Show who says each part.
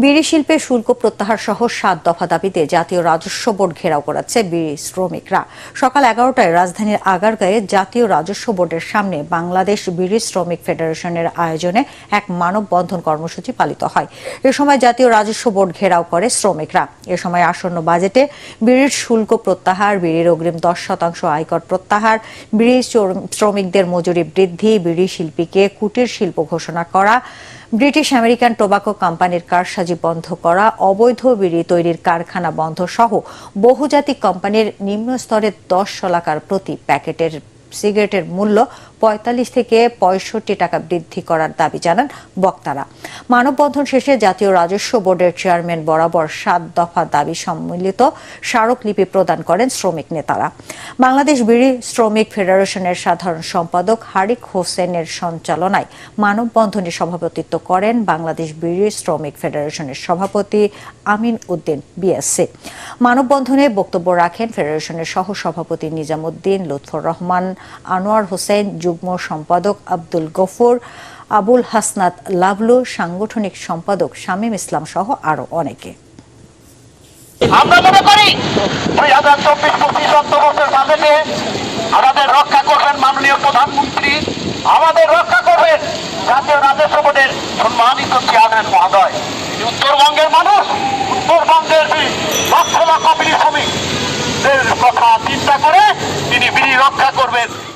Speaker 1: বিড়ি শিল্পে শুল্ক প্রত্যাহার সহ সাত দফা দাবিতে জাতীয় রাজস্ব বোর্ড ঘেরাও করাচ্ছে বিড়ি শ্রমিকরা। সকাল এগারোটায় রাজধানীর আগারগাঁয়ে জাতীয় রাজস্ব বোর্ডের সামনে বাংলাদেশ বিড়ি শ্রমিক ফেডারেশনের আয়োজনে এক মানববন্ধন কর্মসূচি পালিত হয়। এ সময় জাতীয় রাজস্ব বোর্ড ঘেরাও করে শ্রমিকরা। এ সময় আসন্ন বাজেটে বিড়ির শুল্ক প্রত্যাহার, বিড়ির অগ্রিম দশ শতাংশ আয়কর প্রত্যাহার, বিড়ি শ্রমিকদের মজুরি বৃদ্ধি, বিড়ি শিল্পীকে কুটির শিল্প ঘোষণা করা, ব্রিটিশ আমেরিকান টোবাকো কোম্পানির কারসাজি বন্ধ করা, অবৈধ বিড়ি তৈরির কারখানা বন্ধ সহ বহুজাতিক কোম্পানির নিম্ন স্তরের দশ শলাকার প্রতি প্যাকেটের সিগারেটের মূল্য পঁয়তাল্লিশ থেকে পঁয়ষট্টি টাকা বৃদ্ধি করার দাবি জানান বক্তারা। মানববন্ধন শেষে জাতীয় রাজস্ব বোর্ডের চেয়ারম্যান বরাবর সাত দফা দাবি সম্মিলিত স্মারকলিপি প্রদান করেন শ্রমিক নেতারা। বাংলাদেশ বিড়ি শ্রমিক ফেডারেশনের সাধারণ সম্পাদক হারিক হোসেনের সঞ্চালনায় মানববন্ধনে সভাপতিত্ব করেন বাংলাদেশ বিড়ি শ্রমিক ফেডারেশনের সভাপতি আমিন উদ্দিন, বিএসসি। মানববন্ধনে বক্তব্য রাখেন ফেডারেশনের সহ সভাপতি নিজামুদ্দিন, লুৎফর রহমান আনোয়ার হোসেন যুগ্ম সম্পাদক আব্দুল গফুর, আবুল হাসনাত লাভলু, সাংগঠনিক সম্পাদক শামীম ইসলাম সহ আরও অনেকে।
Speaker 2: আমরা মনে করি দুই হাজার চব্বিশ পঁচিশ অর্থবর্ষের বাজেটে আমাদের রক্ষা করবেন মাননীয় প্রধানমন্ত্রী। আমাদের রক্ষা করবেন জাতীয় রাজস্ব বোর্ডের সম্মানিত চেয়ারম্যান মহোদয়। উত্তরবঙ্গের মানুষ, উত্তরবঙ্গের লক্ষ লক্ষ বিড়ি কথা চিন্তা করে রক্ষা করবেন।